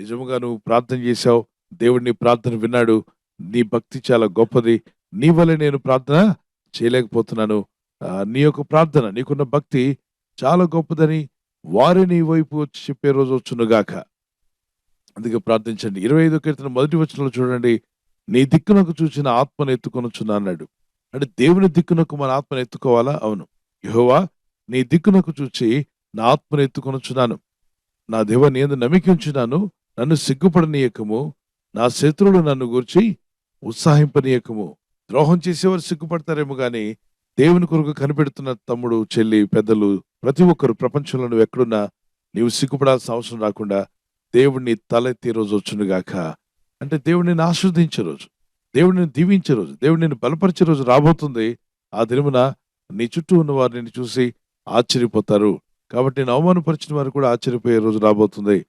నిజముగా నువ్వు ప్రార్థన చేశావు దేవుడు నీ ప్రార్థన విన్నాడు నీ భక్తి చాలా గొప్పది నీ వల్ల నేను ప్రార్థన చేయలేకపోతున్నాను. నీ యొక్క ప్రార్థన నీకున్న భక్తి చాలా గొప్పదని వారి నీ వైపు వచ్చి చెప్పే రోజు వచ్చునుగాక. అందుకే ప్రార్థించండి. ఇరవై ఐదో కీర్తన మొదటి వచనంలో చూడండి. నీ దిక్కునకు చూసిన ఆత్మను ఎత్తుకొనొచ్చున్నా అన్నాడు. అంటే దేవుని దిక్కునకు మన ఆత్మను ఎత్తుకోవాలా? అవును. యహోవా నీ దిక్కునకు చూచి నా ఆత్మను ఎత్తుకొనొచ్చున్నాను నా దేవ నీ నమ్మికించున్నాను ఉంచున్నాను. నన్ను సిగ్గుపడనీయకము. నా శత్రువులు నన్ను గూర్చి ఉత్సాహింపనీయకము. ద్రోహం చేసేవారు సిగ్గుపడతారేమో గాని దేవుని కొరకు కనిపెడుతున్న తమ్ముడు చెల్లి పెద్దలు ప్రతి ఒక్కరు ప్రపంచంలో నువ్వు ఎక్కడున్నా నీవు సిగ్గుపడాల్సిన అవసరం రాకుండా దేవుడిని తలెత్తి రోజు వచ్చునుగాక. అంటే దేవుడిని ఆస్వాదించే రోజు దేవుడిని దీవించే రోజు దేవుడిని బలపరిచే రోజు రాబోతుంది. ఆ దినమున నీ చుట్టూ ఉన్న వారిని చూసి ఆశ్చర్యపోతారు. కాబట్టి నేను అవమానపరిచిన వారు కూడా ఆశ్చర్యపోయే రోజు రాబోతుంది.